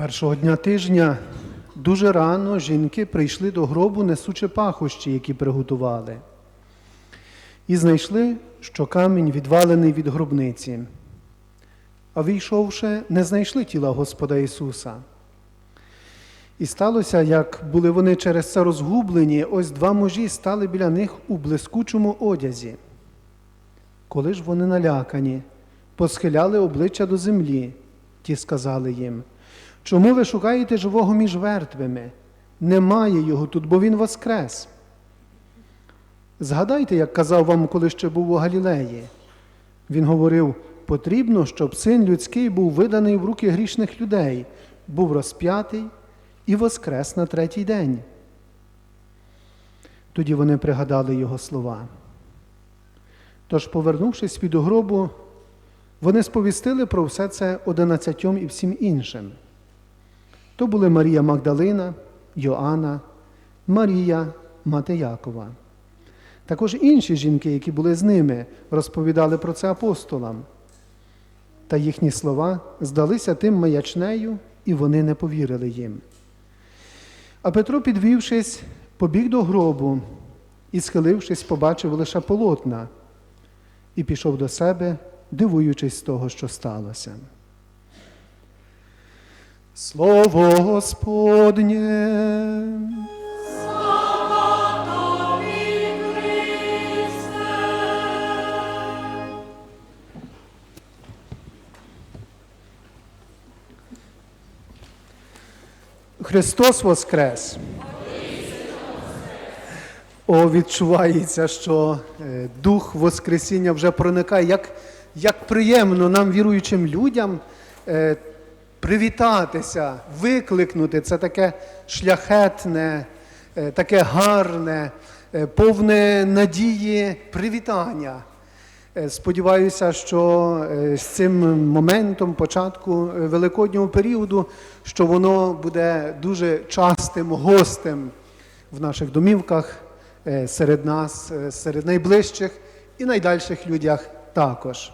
Першого дня тижня дуже рано жінки прийшли до гробу, несучи пахощі, які приготували, і знайшли, що камінь відвалений від гробниці. А війшовши, не знайшли тіла Господа Ісуса. І сталося, як були вони через це розгублені, ось два мужі стали біля них у блискучому одязі. Коли ж вони налякані, посхиляли обличчя до землі, ті сказали їм, чому ви шукаєте живого між мертвими? Немає його тут, бо він воскрес. Згадайте, як казав вам, коли ще був у Галілеї. Він говорив: потрібно, щоб син людський був виданий в руки грішних людей, був розп'ятий і воскрес на третій день. Тоді вони пригадали його слова. Тож, повернувшись від гробу, вони сповістили про все це одинадцятьом і всім іншим. То були Марія Магдалина, Йоанна, Марія, мати Якова. Також інші жінки, які були з ними, розповідали про це апостолам. Та їхні слова здалися тим маячнею, і вони не повірили їм. А Петро, підвівшись, побіг до гробу і, схилившись, побачив лише полотна і пішов до себе, дивуючись з того, що сталося. Слово Господнє. Христос Воскрес! О, відчувається, що е, Дух Воскресіння вже проникає. Як, як приємно нам, віруючим людям, е, привітатися, викликнути це таке шляхетне, е, таке гарне, е, повне надії привітання. Е, Сподіваюся, що з цим моментом початку великоднього періоду, що воно буде дуже частим гостем в наших домівках, серед нас, серед найближчих і найдальших людях також.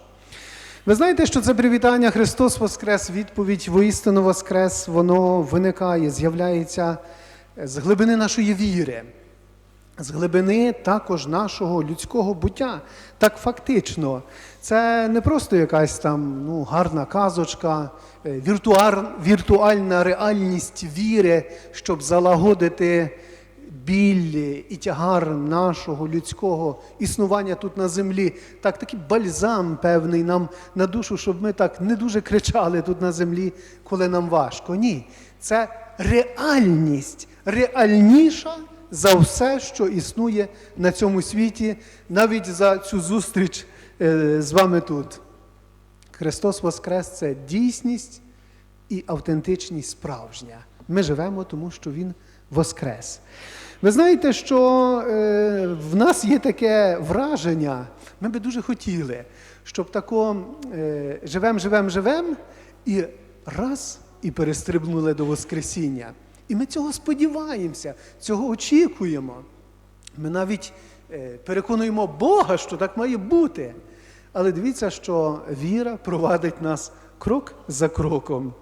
Ви знаєте, що це привітання Христос Воскрес, відповідь воістину Воскрес, воно виникає, з'являється е, з глибини нашої віри з глибини також нашого людського буття. Так фактично, це не просто якась там ну, гарна казочка, е, віртуар, віртуальна реальність віри, щоб залагодити біль і тягар нашого людського існування тут на землі. Так, такий бальзам певний нам на душу, щоб ми так не дуже кричали тут на землі, коли нам важко. Ні, це реальність, реальніша за все, що існує на цьому світі, навіть за цю зустріч е, з вами тут. Христос Воскрес це дійсність і автентичність справжня. Ми живемо, тому що Він Воскрес. Ви знаєте, що е, в нас є таке враження, ми би дуже хотіли, щоб тако е, живем, живем, живем, і раз і перестрибнули до Воскресіння. І ми цього сподіваємося, цього очікуємо. Ми навіть е, переконуємо Бога, що так має бути. Але дивіться, що віра провадить нас крок за кроком.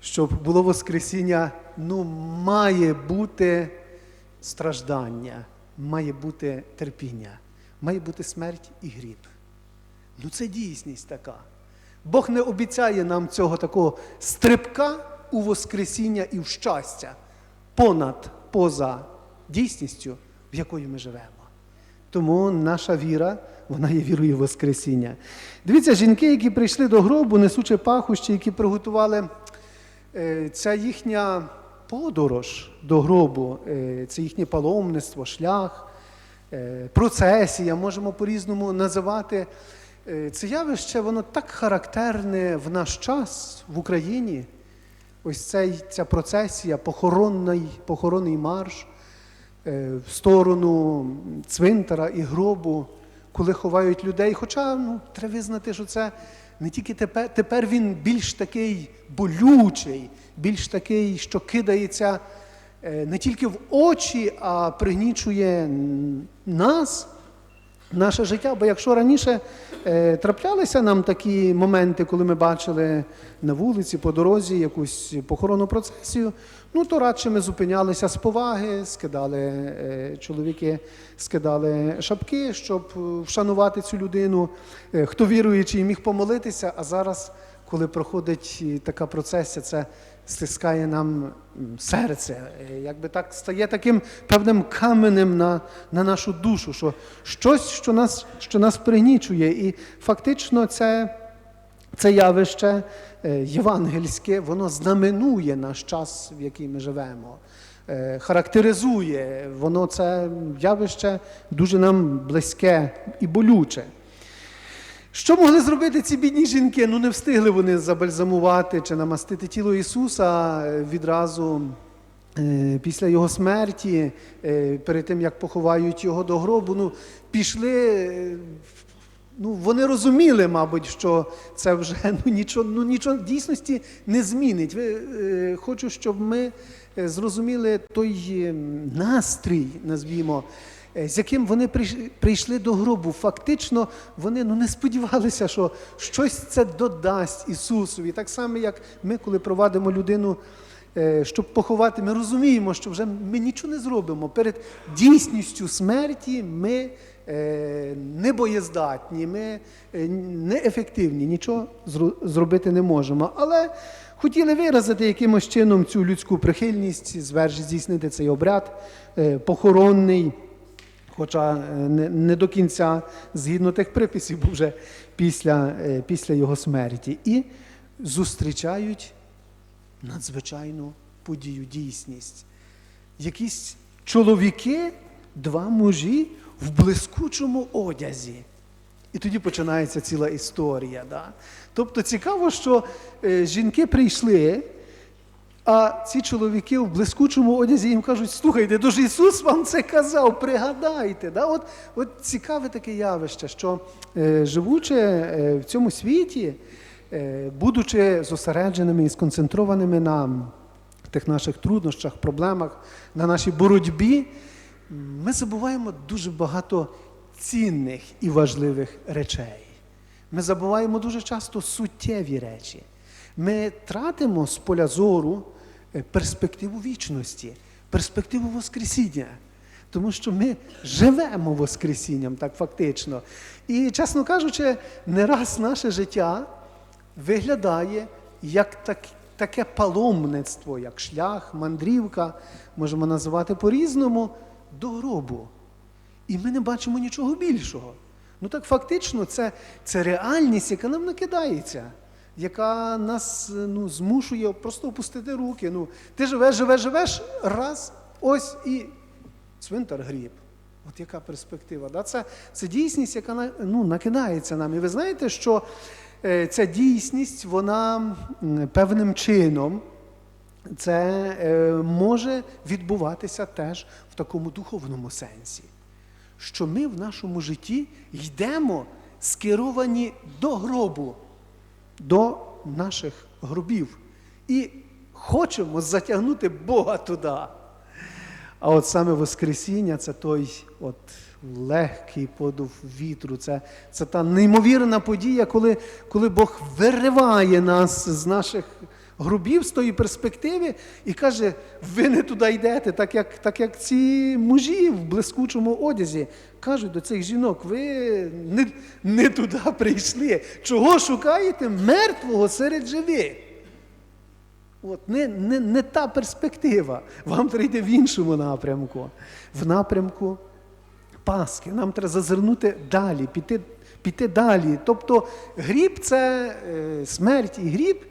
Щоб було Воскресіння, ну, має бути страждання, має бути терпіння, має бути смерть і гріб. Ну це дійсність така. Бог не обіцяє нам цього такого стрибка у Воскресіння і в щастя понад поза дійсністю, в якої ми живемо. Тому наша віра, вона є вірою в Воскресіння. Дивіться, жінки, які прийшли до гробу, несучи пахощі, які приготували е, ця їхня подорож до гробу, е, це їхнє паломництво, шлях, е, процесія, можемо по-різному називати. Е, Це явище, воно так характерне в наш час в Україні. ось цей, ця процесія, похоронний, похоронний марш в сторону цвинтара і гробу, коли ховають людей. Хоча ну, треба визнати, що це не тільки тепер, тепер він більш такий болючий, більш такий, що кидається е, не тільки в очі, а пригнічує нас наше життя. Бо якщо раніше е, траплялися нам такі моменти, коли ми бачили на вулиці, по дорозі якусь похоронну процесію, ну то радше ми зупинялися з поваги, скидали е, чоловіки, скидали шапки, щоб вшанувати цю людину. Е, хто віруючий міг помолитися, а зараз, коли проходить е, така процесія, це стискає нам серце, Е, якби так стає таким певним каменем на, на нашу душу, що щось, що нас, що нас пригнічує. І фактично це, це явище е, євангельське, воно знаменує наш час, в який ми живемо. е, Характеризує, воно це явище дуже нам близьке і болюче. Що могли зробити ці бідні жінки? Ну не встигли вони забальзамувати чи намастити тіло Ісуса е, відразу е, після Його смерті, е, перед тим як поховають його до гробу. Ну, пішли. Ну, вони розуміли, мабуть, що це вже ну, нічого, ну, нічого дійсності не змінить. Ви, е, хочу, щоб ми зрозуміли той настрій, назвімо, з яким вони прийш- прийшли до гробу. Фактично, вони ну, не сподівалися, що щось це додасть Ісусові. Так само, як ми, коли провадимо людину. е, Щоб поховати, ми розуміємо, що вже ми нічого не зробимо. Перед дійсністю смерті ми е, не боєздатні, ми е, неефективні, нічого зробити не можемо. Але хотіли виразити якимось чином цю людську прихильність, зверж здійснити цей обряд е, похоронний. Хоча е, не, не до кінця згідно тих приписів, вже після, е, після його смерті. І зустрічають надзвичайну подію, дійсність. Якісь чоловіки, два мужі в блискучому одязі. І тоді починається ціла історія. Да? Тобто цікаво, що е, жінки прийшли, а ці чоловіки в блискучому одязі їм кажуть, слухайте, ж Ісус вам це казав, пригадайте. Да? От, от цікаве таке явище, що е, живучи е, в цьому світі, е, будучи зосередженими і сконцентрованими на тих наших труднощах, проблемах, на нашій боротьбі, ми забуваємо дуже багато цінних і важливих речей. Ми забуваємо дуже часто суттєві речі. Ми тратимо з поля зору перспективу вічності, перспективу Воскресіння. Тому що ми живемо Воскресінням, так фактично. І, чесно кажучи, не раз наше життя виглядає як так, таке паломництво, як шлях, мандрівка, можемо називати по-різному, до гробу. І ми не бачимо нічого більшого. Ну так фактично, це, це реальність, яка нам накидається, яка нас ну, змушує просто опустити руки. Ну, ти живеш, живеш, живеш, раз, ось і цвинтар гріб. От яка перспектива. Да? Це, це дійсність, яка ну, накидається нам. І ви знаєте, що е, ця дійсність, вона певним чином це е, може відбуватися теж в такому духовному сенсі, що ми в нашому житті йдемо скеровані до гробу, до наших гробів і хочемо затягнути Бога туди. А от саме Воскресіння це той от легкий подув вітру, це, це та неймовірна подія, коли, коли Бог вириває нас з наших грубів з тої перспективи і каже: ви не туди йдете, так як, так як ці мужі в блискучому одязі кажуть до цих жінок, ви не, не туди прийшли. Чого шукаєте мертвого серед живих? От, не, не, не та перспектива. Вам треба йти в іншому напрямку. В напрямку Пасхи. Нам треба зазирнути далі, піти, піти далі. Тобто гріб це е, смерть і гріб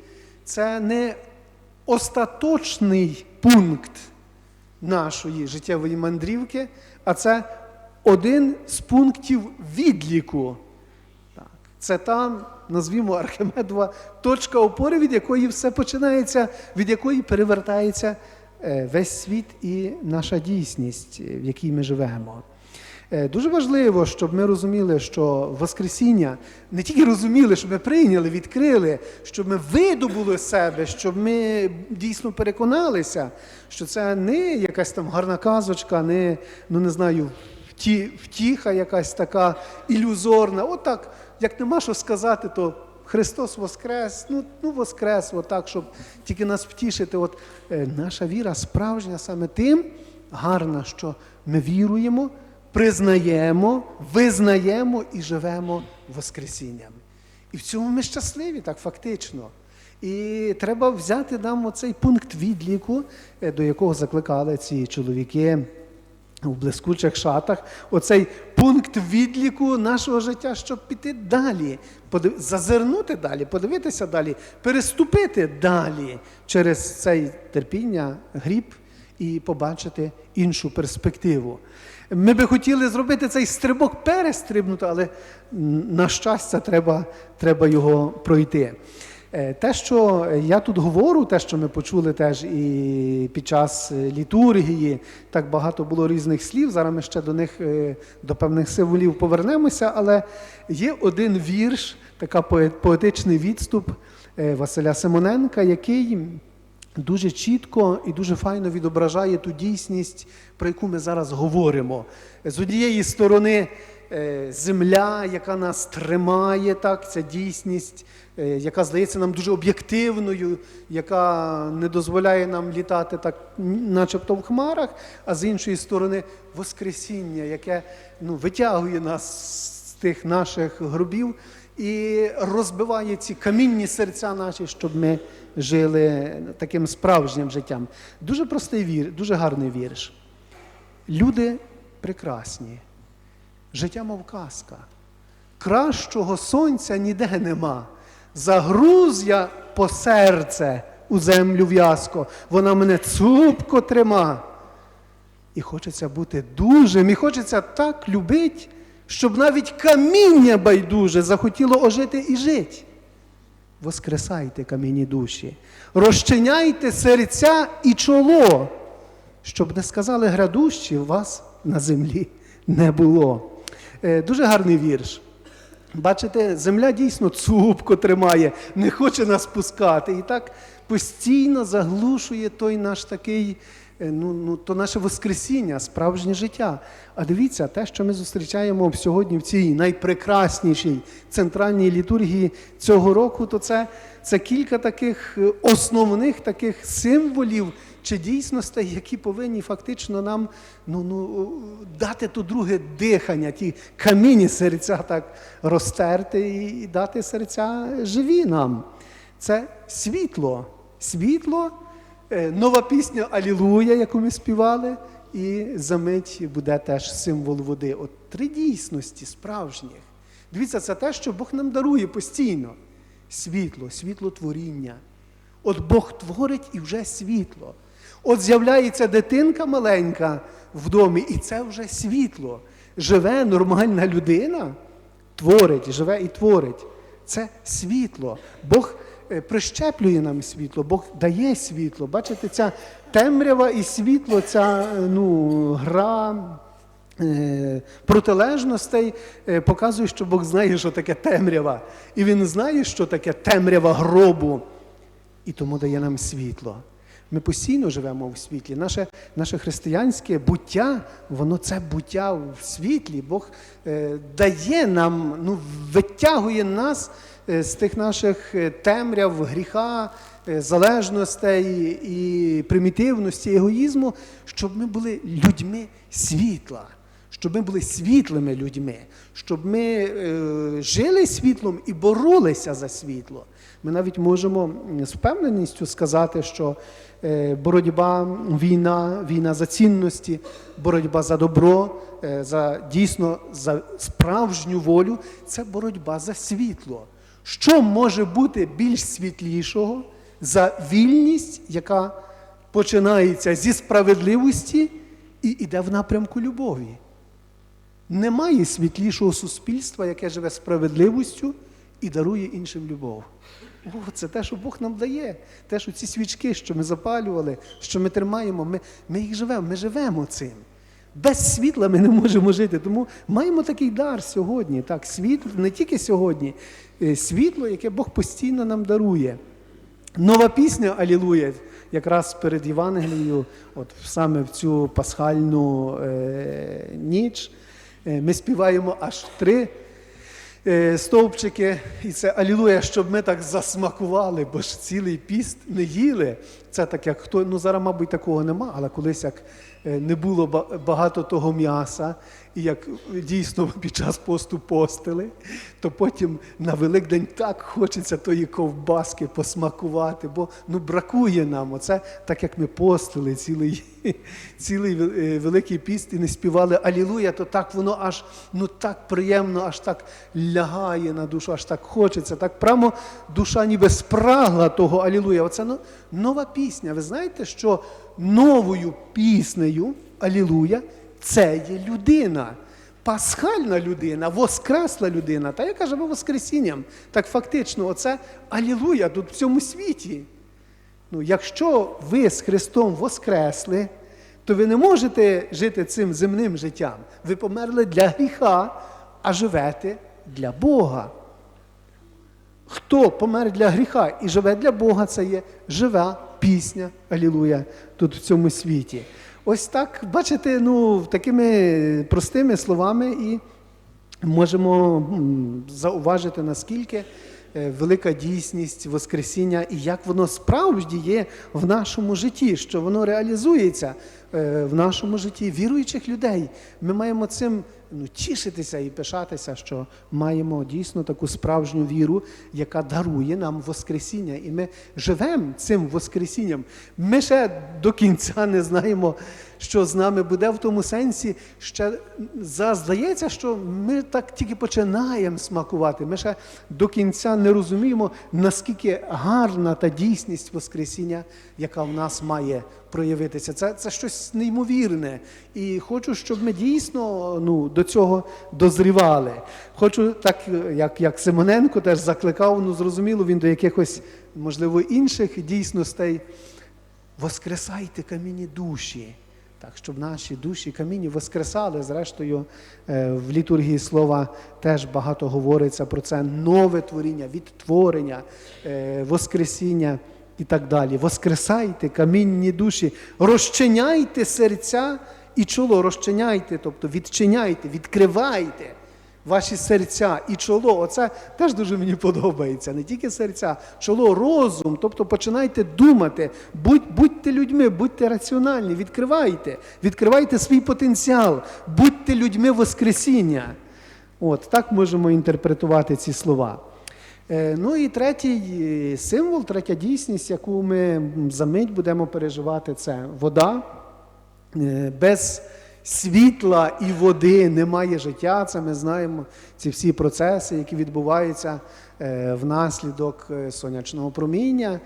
це не остаточний пункт нашої життєвої мандрівки, а це один з пунктів відліку. Це та, назвімо Архимедова, точка опори, від якої все починається, від якої перевертається е, весь світ і наша дійсність, е, в якій ми живемо. Е, Дуже важливо, щоб ми розуміли, що Воскресіння не тільки розуміли, щоб ми прийняли, відкрили, щоб ми видобули себе, щоб ми дійсно переконалися, що це не якась там гарна казочка, не, ну не знаю, вті, втіха якась така ілюзорна. Отак, як нема що сказати, то Христос Воскрес, ну, ну Воскрес, отак, щоб тільки нас втішити. От е, наша віра справжня саме тим гарна, що ми віруємо, признаємо, визнаємо і живемо Воскресінням. І в цьому ми щасливі, так фактично. І треба взяти нам оцей пункт відліку, е, до якого закликали ці чоловіки у блискучих шатах. Оцей пункт відліку нашого життя, щоб піти далі, зазирнути далі, подивитися далі, переступити далі через цей терпіння, гріб і побачити іншу перспективу. Ми би хотіли зробити цей стрибок перестрибнути, але на щастя, треба, треба його пройти. Е, Те, що я тут говорю, те, що ми почули теж і під час е, літургії, так багато було різних слів. Зараз ми ще до них, е, до певних символів повернемося, але є один вірш, така поетичний відступ Василя Симоненка, який дуже чітко і дуже файно відображає ту дійсність, про яку ми зараз говоримо. З однієї сторони, е, земля, яка нас тримає, так, ця дійсність, е, яка здається нам дуже об'єктивною, яка не дозволяє нам літати так, начебто в хмарах, а з іншої сторони, Воскресіння, яке ну, витягує нас з тих наших гробів і розбиває ці камінні серця наші, щоб ми жили таким справжнім життям. Дуже простий вір, дуже гарний вірш. Люди прекрасні, життя мов казка. Кращого сонця ніде нема. Загруз я по серце у землю в'язко, вона мене цупко трима. І хочеться бути дужим, і хочеться так любить, щоб навіть каміння байдуже захотіло ожити і жить. Воскресайте камінні душі, розчиняйте серця і чоло, щоб не сказали градущі, вас на землі не було. Е, Дуже гарний вірш. Бачите, земля дійсно цупко тримає, не хоче нас пускати. І так постійно заглушує той наш такий, ну, ну, то наше Воскресіння, справжнє життя. А дивіться, те, що ми зустрічаємо сьогодні в цій найпрекраснішій центральній літургії цього року, то це, це кілька таких е, основних таких символів чи дійсностей, які повинні фактично нам ну, ну, дати то друге дихання, ті камінні серця так розтерти і дати серця живі нам. Це світло. Світло, е, нова пісня Алілуя, яку ми співали, і за мить буде теж символ води. От три дійсності справжніх. Дивіться, це те, що Бог нам дарує постійно. Світло, світло творіння. От Бог творить і вже світло. От з'являється дитинка маленька в домі, і це вже світло. Живе нормальна людина, творить, живе і творить. Це світло. Бог е, прищеплює нам світло, Бог дає світло. Бачите, ця темрява і світло, ця е, ну, гра е, протилежностей е, показує, що Бог знає, що таке темрява. І Він знає, що таке темрява гробу і тому дає нам світло. Ми постійно живемо в світлі. Наше, наше християнське буття, воно це буття в світлі. Бог е, дає нам, ну, витягує нас е, з тих наших е, темряв, гріха, е, залежностей і примітивності, егоїзму, щоб ми були людьми світла. Щоб ми були світлими людьми, щоб ми е, жили світлом і боролися за світло. Ми навіть можемо з впевненістю сказати, що е, боротьба, війна, війна за цінності, боротьба за добро, е, за дійсно за справжню волю це боротьба за світло. Що може бути більш світлішого за вільність, яка починається зі справедливості і йде в напрямку любові? Немає світлішого суспільства, яке живе справедливістю і дарує іншим любов. О, це те, що Бог нам дає. Те, що ці свічки, що ми запалювали, що ми тримаємо, ми, ми їх живемо, ми живемо цим. Без світла ми не можемо жити. Тому маємо такий дар сьогодні. Так, світло не тільки сьогодні, е, світло, яке Бог постійно нам дарує. Нова пісня Алілуя, якраз перед Євангелією, от саме в цю пасхальну е, ніч, е, ми співаємо аж три е, стовпчики, і це Алілуя, щоб ми так засмакували, бо ж цілий піст не їли. Це так, як хто, ну зараз, мабуть, такого нема, але колись як не було ба- багато того м'яса, і як дійсно під час посту постили, то потім на Великдень так хочеться тої ковбаски посмакувати, бо ну бракує нам. Оце так як ми постили цілий, цілий е, великий піст і не співали Алілуя, то так воно аж ну так приємно, аж так лягає на душу, аж так хочеться. Так прямо душа ніби спрагла того Алілуя. Оце ну, нова пісня. Ви знаєте, що новою піснею Алілуя це є людина. Пасхальна людина, воскресла людина, та яка живе Воскресінням. Так фактично, оце Алілуя тут в цьому світі. Ну, якщо ви з Христом воскресли, то ви не можете жити цим земним життям. Ви померли для гріха, а живете для Бога. Хто помер для гріха і живе для Бога, це є жива пісня Алілуя тут в цьому світі. Ось так, бачите, ну, такими простими словами і можемо зауважити, наскільки е, велика дійсність Воскресіння і як воно справді є в нашому житті, що воно реалізується в нашому житті віруючих людей. Ми маємо цим ну, тішитися і пишатися, що маємо дійсно таку справжню віру, яка дарує нам Воскресіння. І ми живемо цим Воскресінням. Ми ще до кінця не знаємо, що з нами буде в тому сенсі. Ще здається, що ми так тільки починаємо смакувати. Ми ще до кінця не розуміємо, наскільки гарна та дійсність Воскресіння, яка в нас має проявитися. Це, це щось неймовірне. І хочу, щоб ми дійсно ну, до цього дозрівали. Хочу, так як, як Симоненко теж закликав, ну зрозуміло, він до якихось, можливо, інших дійсностей. Воскресайте камінні душі. Так, щоб наші душі камінні воскресали. Зрештою, е, в літургії слова теж багато говориться про це нове творіння, відтворення, е, воскресіння і так далі. Воскресайте камінні душі, розчиняйте серця і чоло, розчиняйте, тобто відчиняйте, відкривайте ваші серця і чоло. Оце теж дуже мені подобається. Не тільки серця, чоло, розум. Тобто починайте думати, будь, будьте людьми, будьте раціональні, відкривайте, відкривайте свій потенціал, будьте людьми Воскресіння. От так можемо інтерпретувати ці слова. Е, Ну і третій е, символ, третя дійсність, яку ми за мить будемо переживати, це вода. Е, Без світла і води немає життя. Це ми знаємо ці всі процеси, які відбуваються внаслідок сонячного проміння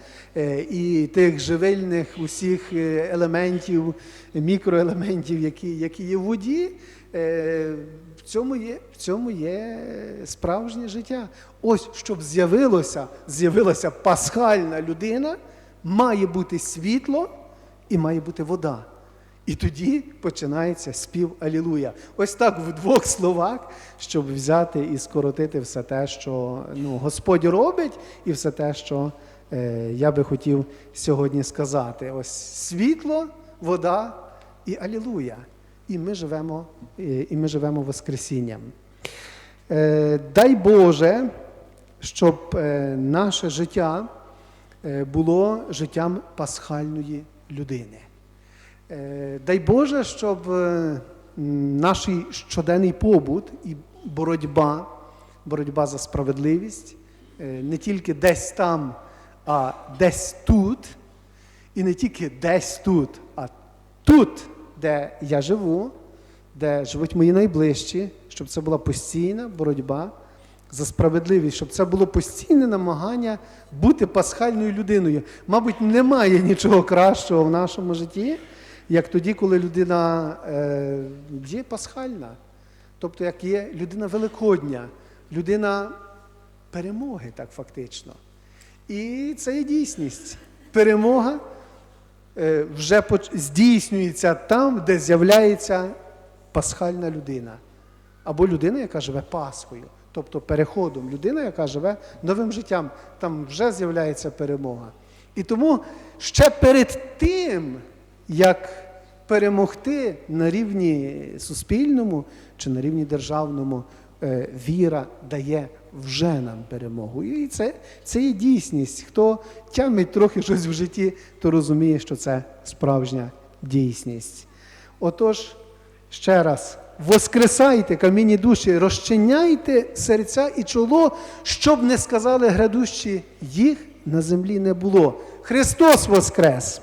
і тих живильних усіх елементів, мікроелементів, які, які є в воді. В цьому є, в цьому є справжнє життя. Ось щоб з'явилося, з'явилася пасхальна людина, має бути світло і має бути вода. І тоді починається спів Алілуя. Ось так в двох словах, щоб взяти і скоротити все те, що ну, Господь робить, і все те, що е, я би хотів сьогодні сказати. Ось світло, вода і Алілуя. І ми живемо, і ми живемо Воскресінням. Е, дай Боже, щоб е, наше життя е, було життям пасхальної людини. Дай Боже, щоб наш щоденний побут і боротьба, боротьба за справедливість не тільки десь там, а десь тут, і не тільки десь тут, а тут, де я живу, де живуть мої найближчі, щоб це була постійна боротьба за справедливість, щоб це було постійне намагання бути пасхальною людиною. Мабуть, немає нічого кращого в нашому житті, як тоді, коли людина е, є пасхальна. тобто як є людина Великодня, людина перемоги, так фактично. І це є дійсність. Перемога вже здійснюється там, де з'являється пасхальна людина. Або людина, яка живе Пасхою, тобто переходом. Людина, яка живе новим життям, там вже з'являється перемога. І тому ще перед тим, як перемогти на рівні суспільному чи на рівні державному, е, віра дає вже нам перемогу. І це, це є дійсність. Хто тямить трохи щось в житті, то розуміє, що це справжня дійсність. Отож, ще раз, воскресайте камінні душі, розчиняйте серця і чоло, щоб не сказали грядущі, їх на землі не було. Христос Воскрес!